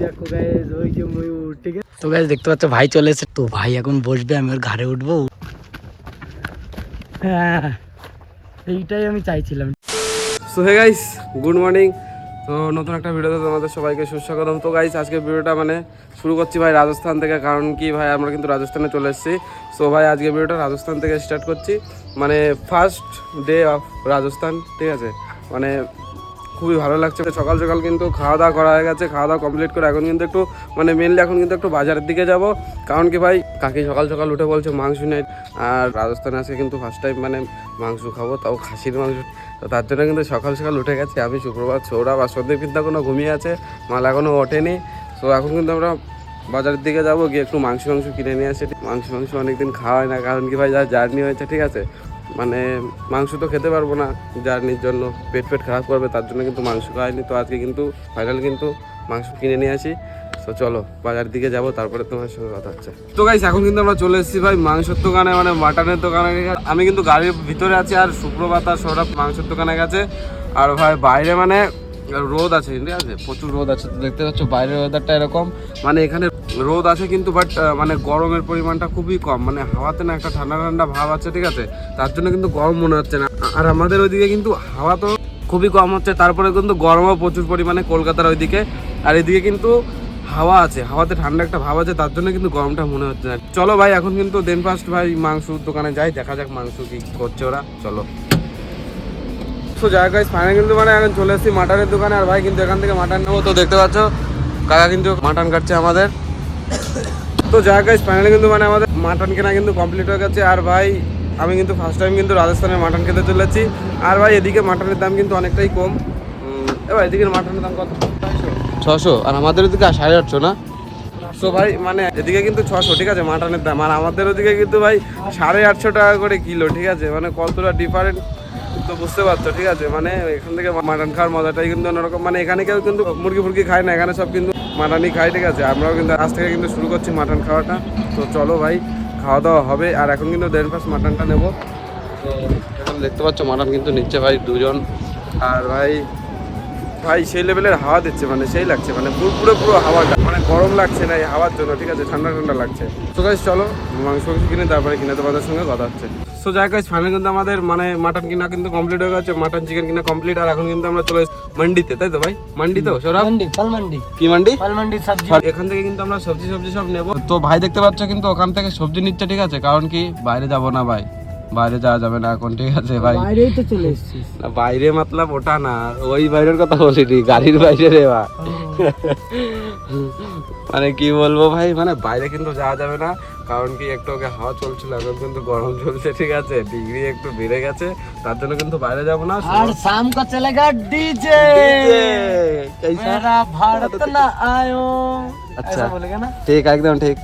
দেখো গাইজ ওই যে ময়ূর ঠিক আছে তো গাইজ দেখতে পাচ্ছ ভাই চলে এসেছে। তো ভাই এখন বসবে আমি ওর ঘাড়ে উঠবো। হ্যাঁ এইটাই আমি চাইছিলাম। So hey guys good morning তো নতুন একটা ভিডিওতে তোমাদের সবাইকে সুস্বাগতম। তো গাইস আজকে ভিডিওটা মানে শুরু করছি ভাই রাজস্থান থেকে কারণ কি ভাই আমরা কিন্তু রাজস্থানে চলে এসেছি। সো ভাই আজকে ভিডিওটা রাজস্থান থেকে স্টার্ট করছি। মানে ফার্স্ট ডে অফ রাজস্থান ঠিক আছে? মানে খুবই ভালো লাগছে। সকাল সকাল কিন্তু খাওয়া দাওয়া করা হয়ে গেছে, খাওয়া দাওয়া কমপ্লিট করে এখন কিন্তু একটু মানে মেনলি এখন কিন্তু একটু বাজারের দিকে যাব। কারণ কি ভাই, কাকি সকাল সকাল উঠে বলছে মাংস নেই, আর রাজস্থানে আজকে কিন্তু ফার্স্ট টাইম মানে মাংস খাব, তাও খাসির মাংস। তো তার জন্য কিন্তু সকাল সকাল উঠে গেছে। আমি, শুক্রবার, সৌরভ আর সন্দীপ কিন্তু এখনও ঘুমিয়ে আছে, মাল এখনও ওঠেনি। তো এখন কিন্তু আমরা বাজারের দিকে যাব, গিয়ে একটু মাংস মাংস কিনে নিয়ে আসি। মাংস মাংস অনেকদিন খাওয়া হয় না, কারণ কি ভাই, যা জার্নি হয়েছে, ঠিক আছে? মানে মাংস তো খেতে পারব না জার্নির জন্য পেট ফেট খারাপ করবে, তার জন্য কিন্তু মাংস খাওয়াইনি তো আজকে কিন্তু ফাইনাল কিন্তু মাংস কিনে নিয়ে আসি। তো চলো, বাজার দিকে যাব, তারপরে তোমার সঙ্গে কথা হচ্ছে। তো গাইস এখন কিন্তু আমরা চলে এসেছি ভাই মাংসের দোকানে মানে মাটনের দোকানে। আমি কিন্তু গাড়ির ভিতরে আছি আর শুক্রবার আর সৌরভ মাংসের দোকানে গেছে। আর ভাই বাইরে মানে রোদ আছে, ঠিক আছে? প্রচুর রোদ আছে, তো দেখতে পাচ্ছ বাইরের ওয়েদারটা এরকম। মানে এখানে রোদ আছে কিন্তু বাট মানে গরমের পরিমাণটা খুবই কম। মানে হাওয়াতে না একটা ঠান্ডা ঠান্ডা ভাব আছে, ঠিক আছে? তার জন্য কিন্তু গরম মনে হচ্ছে না। আর আমাদের ওইদিকে কিন্তু হাওয়া তো খুবই কম হচ্ছে, তারপরে কিন্তু গরমও প্রচুর পরিমাণে কলকাতার ওইদিকে। আর এদিকে কিন্তু হাওয়া আছে, হাওয়াতে ঠান্ডা একটা ভাব আছে, তার জন্য কিন্তু গরমটা মনে হচ্ছে না। চলো ভাই, এখন কিন্তু দেন ফার্স্ট ভাই মাংস দোকানে যাই, দেখা যাক মাংস কি করছে ওরা। চলো। তো যাই গাইস ফাইনাল কিন্তু মানে এখন চলে এসেছি মাটনের দোকানে। আর ভাই কিন্তু এখান থেকে মাটন নেব। তো দেখতে পাচ্ছ, কাকা কিন্তু মাটন কাটছে আমাদের। তো যাই গাইস ফাইনালি কিন্তু মানে আমাদের মাটন কেনা কিন্তু কমপ্লিট হয়ে গেছে। আর ভাই, আমি কিন্তু ফার্স্ট টাইম কিন্তু রাজস্থানের মাটন খেতে চলেছি আর ভাই, এদিকে মাটনের দাম কিন্তু অনেকটাই কম। এবার এদিকের মাটনের দাম কত? ছশো আর আমাদের ওদিকে সাড়ে আটশো না? সো ভাই মানে এদিকে কিন্তু ছশো ঠিক আছে, মাটনের দাম। আর আমাদের ওদিকে কিন্তু ভাই, সাড়ে আটশো টাকা করে কিলো, ঠিক আছে? মানে কতটা ডিফারেন্ট তো বুঝতে পারছ, ঠিক আছে? মানে এখান থেকে মাটন খাওয়ার মজাটাই কিন্তু অন্যরকম। মানে এখানে কেউ কিন্তু মুরগি ফুরগি খায় না, এখানে সব কিন্তু মাটনই খায়, ঠিক আছে? আমরাও কিন্তু আজ থেকে কিন্তু শুরু করছি মাটন খাওয়াটা। তো চলো ভাই, খাওয়া দাওয়া হবে। আর এখন কিন্তু দেড় পাশ মাটনটা নেব। তো এখন দেখতে পাচ্ছ, মাটন কিন্তু নিচ্ছে ভাই দুজন। আর ভাই ভাই সেই লেভেলের হাওয়া দিচ্ছে মানে সেই লাগছে মানে পুরো পুরো পুরো হাওয়াটা। মানে গরম লাগছে না এই হাওয়ার জন্য ঠিক আছে? ঠান্ডা ঠান্ডা লাগছে। তো গাইজ চলো মাংস কিনে তারপরে কিনে তোমাদের সঙ্গে কথা হচ্ছে। সো যাই গাইজ ফাইনাল কিন্তু আমাদের মানে মাটন কিনা কিন্তু কমপ্লিট হয়ে গেছে মাটন চিকেন কিনা কমপ্লিট আর এখন কিন্তু আমরা চলে মান্ডিতে তাই তো ভাই? মান্ডি তো সৌরভ? মান্ডি ফল মান্ডি কি মান্ডি? ফল মান্ডি সবজি এখান থেকে কিন্তু আমরা সবজি সবজি সব নেব। তো ভাই দেখতে পাচ্ছ কিন্তু ওখান থেকে সবজি নিচ্ছে ঠিক আছে? কারণ কি বাইরে যাব না ভাই। বাইরে যাওয়া যাবে না এখন ঠিক আছে ভাই বাইরেই তো চলে এসেছিস না বাইরে মতলব ওটা না ওই বাইরের কথা বলিনি গাড়ির বাইরে রে বা মানে কি বলবো ভাই মানে বাইরে কিন্তু যাওয়া যাবে না কারণ কি একটু ওকে হাওয়া চলছিল এখন কিন্তু গরম চলছে ঠিক আছে ডিগ্রি একটু বেড়ে গেছে তার জন্য কিন্তু বাইরে যাব না और शाम को चलेगा डीजे कैसा? मेरा भारत ना आयो अच्छा। ऐसा बोलेगा ना ठीक है एकदम ठीक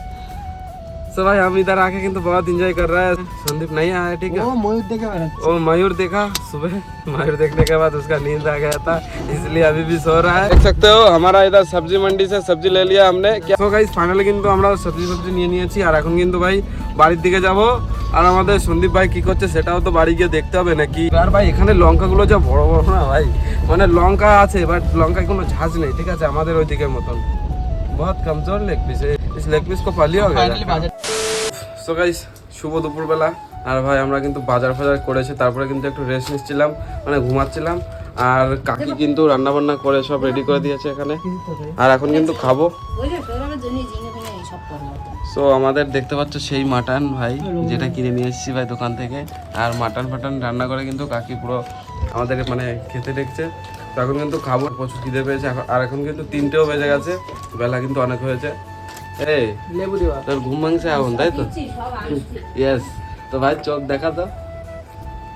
सो भाई हम इधर आके किंतु बहुत एंजॉय कर रहा है संदीप नहीं आया ठीक है वो मयूर देखे मेरा वो मयूर देखा सुबह मयूर देखने के बाद उसका नींद आ गया था इसलिए अभी भी सो रहा है देख सकते हो हमारा इधर सब्जी मंडी से सब्जी ले लिया हमने क्या तो गाइस फाइनली কিন্তু আমরা সবজি সবজি নিয়ে নিয়েছি আর এখন কিন্তু ভাই বাড়ির দিকে যাব আর আমাদের সন্দীপ ভাই কি করছে সেটাও তো বাড়ি গিয়ে দেখতে হবে নাকি আর ভাই এখানে লঙ্কাগুলো যা বড় বড় না ভাই মানে লঙ্কা আছে বাট লঙ্কায় কোনো ঝাঁজ নেই ঠিক আছে আমাদের ওই দিকের মতন বহুত কমজোর লেগ পিস ইস লেগ পিস কো পালিয়ে হবে फाइनली बाजार সো গাইস শুভ দুপুরবেলা আর ভাই আমরা কিন্তু বাজার ফাজার করেছি তারপরে কিন্তু একটু রেস্ট নিচ্ছিলাম মানে ঘুমাচ্ছিলাম আর কাকি কিন্তু রান্না বান্না করে সব রেডি করে দিয়েছে এখানে আর এখন কিন্তু খাবো ওই যে সৌরভের জন্য ঝিঙে ফিঙে এইসব করবো সো আমাদের দেখতে পাচ্ছ সেই মাটন ভাই যেটা কিনে নিয়ে এসেছি ভাই দোকান থেকে আর মাটন ফাটন রান্না করে কিন্তু কাকি পুরো আমাদের মানে খেতে দেখছে তখন কিন্তু খাব। প্রচুর খিদে পেয়েছে। আর এখন কিন্তু তিনটেও বেজে গেছে। বেলা কিন্তু অনেক হয়েছে। এই তোর ঘুম ভাঙছে এখন তাই তো? ইয়েস তো ভাই চোখ দেখা তো।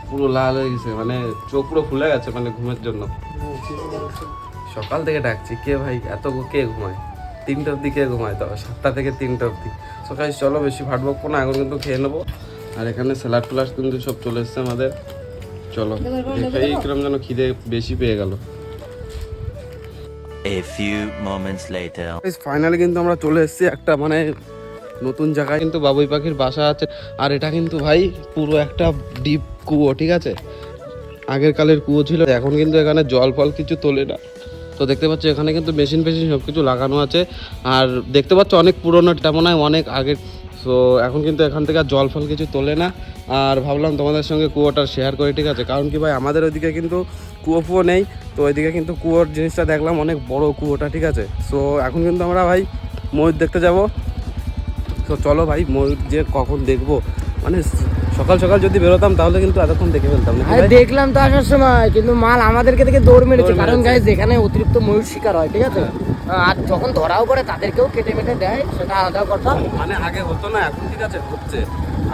পুরো লাল হয়ে গেছে। মানে চোখ পুরো ফুলে গেছে মানে ঘুমের জন্য। সকাল থেকে ডাকছি কে ভাই? এত কে ঘুমায়? তিনটে অবধি কে ঘুমায় তো? সাতটা থেকে তিনটে অবধি। সকাল চলো বেশি ভাট বকবো না এখন কিন্তু খেয়ে নেব। আর এখানে স্যালাড টুলাড কিন্তু সব চলে এসছে আমাদের। চলো। দেখেই কিরম যেন খিদে বেশি পেয়ে গেল। A few moments later. Finally কিন্তু আমরা চলে এসেছি একটা মানে নতুন জায়গায়। কিন্তু বাবুই পাখির বাসা আছে আর এটা কিন্তু ভাই পুরো একটা ডিপ কুয়ো ঠিক আছে? আগের কালের কুয়ো ছিল এখন কিন্তু এখানে জল ফল কিছু তোলে না। তো দেখতে পাচ্ছ এখানে কিন্তু মেশিন ফেশিন সব কিছু লাগানো আছে আর দেখতে পাচ্ছ অনেক পুরোনো এটা মনে হয় অনেক আগের। সো এখন কিন্তু এখান থেকে আর জল ফল কিছু তোলে না। আর ভাবলাম তোমাদের সঙ্গে কুয়োটা শেয়ার করি ঠিক আছে? কারণ কি ভাই আমাদের ওইদিকে কিন্তু কুয়ো ফুয়ো নেই তো ওইদিকে কিন্তু কুয়োর জিনিসটা দেখলাম অনেক বড় কুয়োটা ঠিক আছে? সো এখন কিন্তু আমরা ভাই ময়ূর দেখতে যাব। তো চলো ভাই ময়ূর যে কখন দেখব। মানে সকাল সকাল যদি বেরোতাম তাহলে কিন্তু এতক্ষণ দেখে ফেলতাম দেখলাম তো আসার সময় কিন্তু মাল আমাদেরকে দেখে দৌড় মেরেছে। কারণ। গাইজ এখানে অতিরিক্ত ময়ূর শিকার হয় ঠিক আছে? আর যখন ধরাও পড়ে তাদেরকেও কেটে মেটে দেয় সেটা আলাদা কথা। মানে আগে হতো না এখন ঠিক আছে হচ্ছে।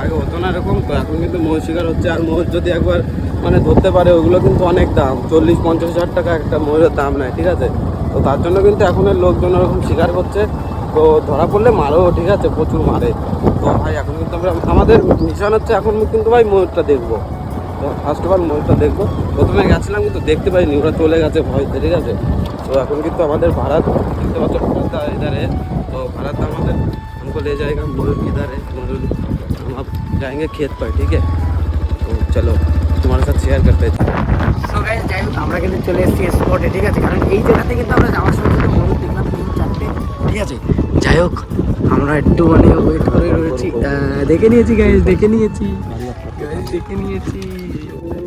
আগে হতো না এরকম, তো এখন কিন্তু ময়ূর শিকার হচ্ছে। আর ময়ূর যদি একবার মানে ধরতে পারে, ওগুলো কিন্তু অনেক দাম। চল্লিশ, পঞ্চাশ হাজার টাকা একটা ময়ূরের দাম নেয়, ঠিক আছে? তো তার জন্য কিন্তু এখন লোকজন ওরকম শিকার করছে। তো ধরা পড়লে মারো, ঠিক আছে? প্রচুর মারে। তো ভাই, এখন কিন্তু আমরা, আমাদের মিশন হচ্ছে এখন কিন্তু ভাই ময়ূরটা দেখব। তো ফার্স্ট অফ অল ময়ূরটা দেখব। প্রথমে গেছিলাম, কিন্তু দেখতে পাইনি। ওরা চলে গেছে ভয়তে, ঠিক আছে? তো এখন কিন্তু আমাদের ভাড়া দেখতে পাচ্ছ এধারে। তো ভাড়াতে আমাদের অঙ্কল এ যায় ময়ূর এধারে ময়ূর जाएंगे खेत पर ठीक है तो चलो तुम्हारे साथ शेयर करते हैं সো গাইজ যাই হোক আমরা কিন্তু চলে এসেছি স্পটে ঠিক আছে কারণ এই জায়গাতে কিন্তু আমরা যাওয়ার সময় কিন্তু ময়ূর দেখলাম তিন চারটে ঠিক আছে যাই হোক আমরা একটু মানে ওয়েট করে রয়েছি আহ, দেখে নিয়েছি গাইজ দেখে নিয়েছি Guys, দেখে নিয়েছি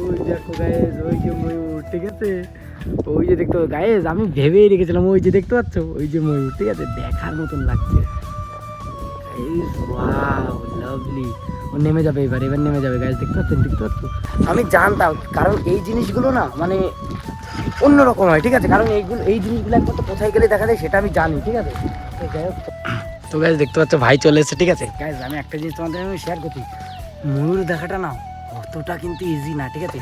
ওই দেখো গাইজ ওই যে ময়ূর ঠিক আছে ওই যে দেখতে গাইজ আমি ভেবেই রেখেছিলাম ওই যে দেখতে পাচ্ছ ওই যে ময়ূর ঠিক আছে দেখার মতন লাগছে ওয়াও লাভলি নেমে যাবে এবার এবার নেমে যাবে গাইজ দেখতে পাচ্ছেন, দেখতে পাচ্ছ আমি জানতাম, কারণ এই জিনিসগুলো না মানে অন্যরকম হয়, ঠিক আছে? কারণ এইগুলো, এই জিনিসগুলো একমাত্র কোথায় গেলে দেখা যায় সেটা আমি জানি, ঠিক আছে? তো গাইজ দেখতে পাচ্ছ, ভাই চলে এসেছে, ঠিক আছে? গাইজ আমি একটা জিনিস তোমাদের আমি শেয়ার করছি। ময়ূর দেখাটা না অতটা কিন্তু ইজি না, ঠিক আছে?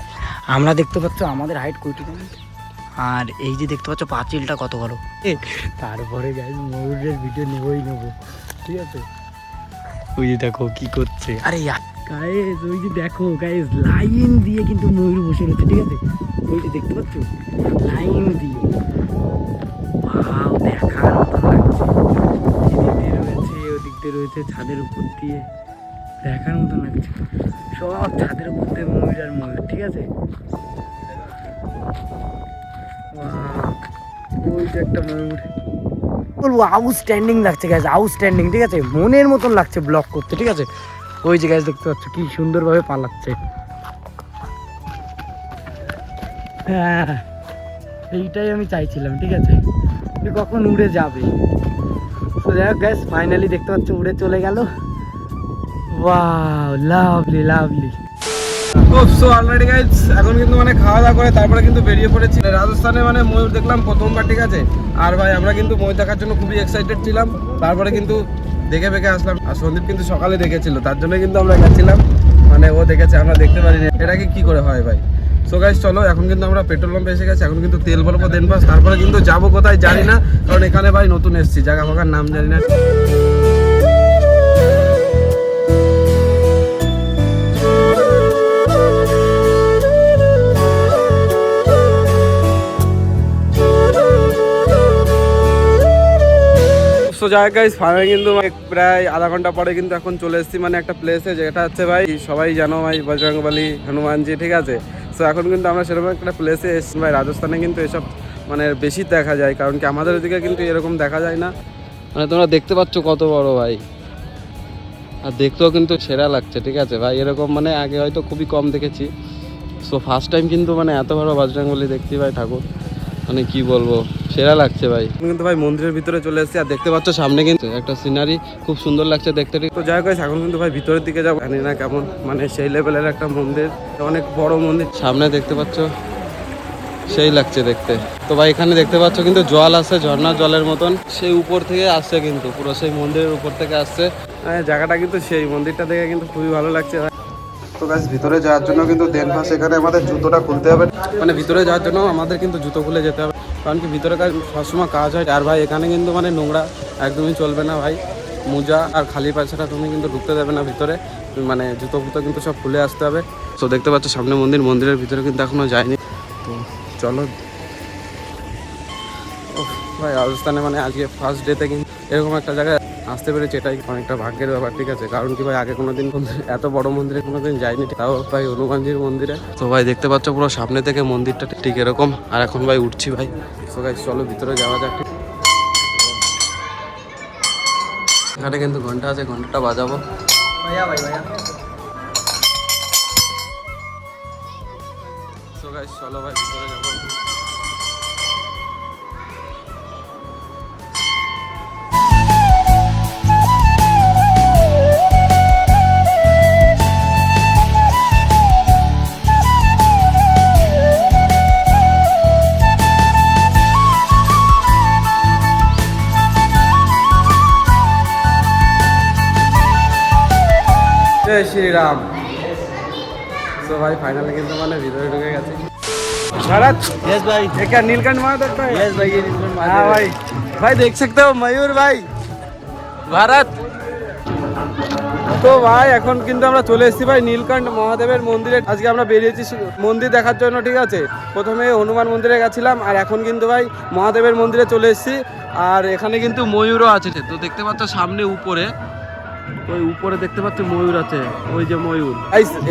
আমরা দেখতে পাচ্ছ, আমাদের হাইট কোটি আর এই যে দেখতে পাচ্ছ, পাঁচিলটা কত বড়। তারপরে গাইজ ময়ূরের ভিডিও নেবই নেব, ঠিক আছে? ওই যে দেখো কি করছে। আরে গাইজ ওই যে দেখো গাইজ লাইন দিয়ে কিন্তু ময়ূর বসে রয়েছে ঠিক আছে? ওই যে দেখতে পাচ্ছ? লাইন দিয়ে। Wow, দেখার মতো লাগছে। এদিক রয়েছে ওদিক দিয়ে রয়েছে ছাদের উপর দিয়ে। দেখার মতো লাগছে। সব ছাদের উপর দিয়ে ময়ূর আর ময়ূর ঠিক আছে? ওই যে একটা ময়ূর। বলব আউটস্ট্যান্ডিং লাগছে গ্যাস আউটস্ট্যান্ডিং ঠিক আছে? মনের মতন লাগছে ব্লক করতে, ঠিক আছে? ওই যে গ্যাস দেখতে পাচ্ছ, কি সুন্দরভাবে পালাচ্ছে। হ্যাঁ এইটাই আমি চাইছিলাম, ঠিক আছে? কখন উড়ে যাবে। তো যাই হোক গ্যাস ফাইনালি দেখতে পাচ্ছ, উড়ে চলে গেল। Wow lovely lovely so already guys এখন কিন্তু মানে খাওয়া দাওয়া করে তারপরে কিন্তু বেরিয়ে পড়েছি। রাজস্থানে মানে ময়ূর দেখলাম প্রথমবার, ঠিক আছে? আর ভাই, আমরা কিন্তু ময়ূর দেখার জন্য খুবই এক্সাইটেড ছিলাম। তারপরে কিন্তু দেখে বেঁকে আসলাম। আর সন্দীপ কিন্তু সকালে দেখেছিল, তার জন্য কিন্তু আমরা গেছিলাম। মানে ও দেখেছে, আমরা দেখতে পারিনি। এটাকে কি করে হয় ভাই? সো গাইজ চলো, এখন কিন্তু আমরা পেট্রোল পাম্পে এসে গেছি, এখন কিন্তু তেল ভরবো দেন পাস তারপরে কিন্তু যাব কোথায় জানি না, কারণ এখানে ভাই নতুন এসেছি, জায়গা ফাঁকার নাম জানি না। সো যাই গাইস ফাইনালি কিন্তু প্রায় আধা ঘণ্টা পরে কিন্তু এখন চলে এসেছি মানে একটা প্লেসে যেটা হচ্ছে ভাই, সবাই জানো ভাই, বজরংবলী, হনুমানজি, ঠিক আছে? সো এখন কিন্তু আমরা সেরকম একটা প্লেসে এসেছি ভাই, রাজস্থানে কিন্তু এসব মানে বেশি দেখা যায়, কারণ কি আমাদের ওদিকে কিন্তু এরকম দেখা যায় না। মানে তোমরা দেখতে পাচ্ছ কত বড় ভাই। আর দেখতেও কিন্তু সেরা লাগছে, ঠিক আছে? ভাই, এরকম মানে আগে হয়তো খুবই কম দেখেছি। সো ফার্স্ট টাইম কিন্তু মানে এত বড় বজরংবলী দেখছি ভাই ঠাকুর। মানে কি বলব সেরা লাগছে ভাই। কিন্তু ভাই মন্দিরের ভিতরে চলে এসেছি আর দেখতে পাচ্ছ সামনে কিন্তু একটা সিনারি খুব সুন্দর লাগছে দেখতে। তো যাই হোক এখন কিন্তু ভাই ভিতরের দিকে যাব। জানি না কেমন মানে সেই লেভেলের একটা মন্দির অনেক বড় মন্দির। সামনে দেখতে পাচ্ছ সেই লাগছে দেখতে। তো ভাই এখানে দেখতে পাচ্ছ কিন্তু জল আছে ঝর্ণার জলের মতন। সেই উপর থেকে আসছে কিন্তু পুরো সেই মন্দিরের উপর থেকে আসছে। হ্যাঁ, জায়গাটা কিন্তু সেই মন্দিরটা দেখে কিন্তু খুবই ভালো লাগছে তো গাছ ভিতরে যাওয়ার জন্য কিন্তু দেন পাস এখানে আমাদের জুতোটা খুলতে হবে। মানে ভিতরে যাওয়ার জন্য আমাদের কিন্তু জুতো খুলে যেতে হবে। কারণ কি ভিতরে কাজ সবসময় কাজ হয়। আর ভাই, এখানে কিন্তু মানে নোংরা একদমই চলবে না ভাই। মোজা আর খালি পা তুমি কিন্তু ঢুকতে দেবে না ভিতরে। মানে জুতো ফুতো কিন্তু সব খুলে আসতে হবে। তো দেখতে পাচ্ছ সামনে মন্দির। মন্দিরের ভিতরে কিন্তু এখনও যায়নি। তো চলো। ভাই, রাজস্থানে মানে আজকে ফার্স্ট ডেতে কিন্তু এরকম একটা জায়গায় আসতে পেরেছি এটাই অনেকটা ভাগ্যের ব্যাপার ঠিক আছে? কারণ কি ভাই আগে কোনোদিন এত বড় মন্দিরে কোনোদিন যাইনি তাও ভাই হনুমানজির মন্দিরে। তো ভাই দেখতে পাচ্ছ পুরো সামনে থেকে মন্দিরটা ঠিক এরকম। আর এখন ভাই উঠছি ভাই। তো ভাই চলো ভিতরে যাওয়া যাক এখানে কিন্তু ঘণ্টা আছে ঘন্টাটা বাজাবো। তো গাইস চলো ভাই ভিতরে যাব। শ্রীরাম তো ভাই ফাইনালি কিন্তু মানে ভিতরে ঢুকে গেছে भारत यस भाई ये क्या नीलकंठ महादेव का है यस भाई ये नीलकंठ महादेव हाँ है। भाई भाई देख सकते हो मयूर भाई भारत তো ভাই এখন কিন্তু আমরা চলে এসেছি ভাই নীলকণ্ঠ মহাদেবের মন্দিরে আজকে আমরা বেরিয়েছি শু- মন্দির দেখার জন্য ঠিক আছে প্রথমে হনুমান মন্দিরে গেছিলাম আর এখন কিন্তু ভাই মহাদেবের মন্দিরে চলে এসেছি আর এখানে কিন্তু ময়ূরও আছে তো দেখতে পাচ্ছ সামনে উপরে ওই উপরে দেখতে পাচ্ছ ময়ূর আছে, ওই যে ময়ূর।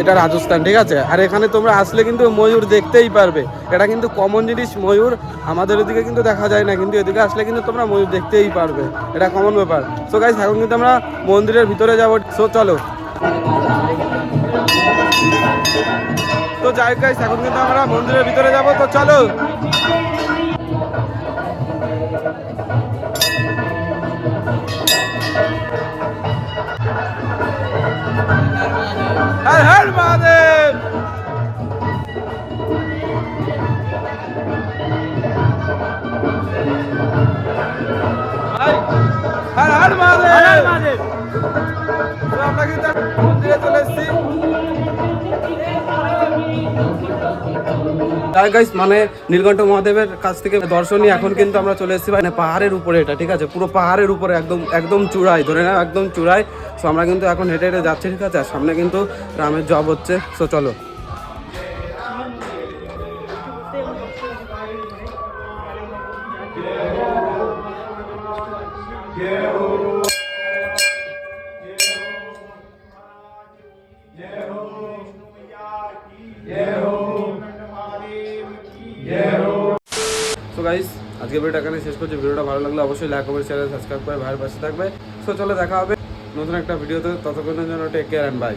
এটা রাজস্থান, ঠিক আছে? আর এখানে তোমরা আসলে কিন্তু ময়ূর দেখতেই পারবে। এটা কিন্তু কমন জিনিস, ময়ূর আমাদের এদিকে কিন্তু দেখা যায় না, কিন্তু এদিকে আসলে কিন্তু তোমরা ময়ূর দেখতেই পারবে। এটা কমন ব্যাপার। সো গাইস এখন কিন্তু আমরা মন্দিরের ভিতরে যাব। সো চলো। তো যাই গাইস এখন কিন্তু আমরা মন্দিরের ভিতরে যাব। তো চলো। আমরা কিন্তু মন্দিরে চলে এসেছি। গাইস মানে নীলকণ্ঠ মহাদেবের কাছ থেকে দর্শন নিয়ে এখন কিন্তু আমরা চলে এসেছি। মানে পাহাড়ের উপরে এটা ঠিক আছে? পুরো পাহাড়ের উপরে একদম একদম চূড়ায় ধরে নাও একদম চূড়ায়। সো আমরা কিন্তু এখন হেঁটে হেঁটে যাচ্ছি ঠিক আছে? আর সামনে কিন্তু রামের জব হচ্ছে। সো চলো। সো আজকে ভিডিওটা এখানে শেষ করছি। ভিডিওটা ভালো লাগলে অবশ্যই লাইক কমেন্ট চ্যানেল সাবস্ক্রাইব করে ভাইয়ের পাশে থাকবে। সো চলে দেখা হবে নতুন একটা ভিডিওতে ততক্ষণের জন্য টেক কেয়ার অ্যান্ড বাই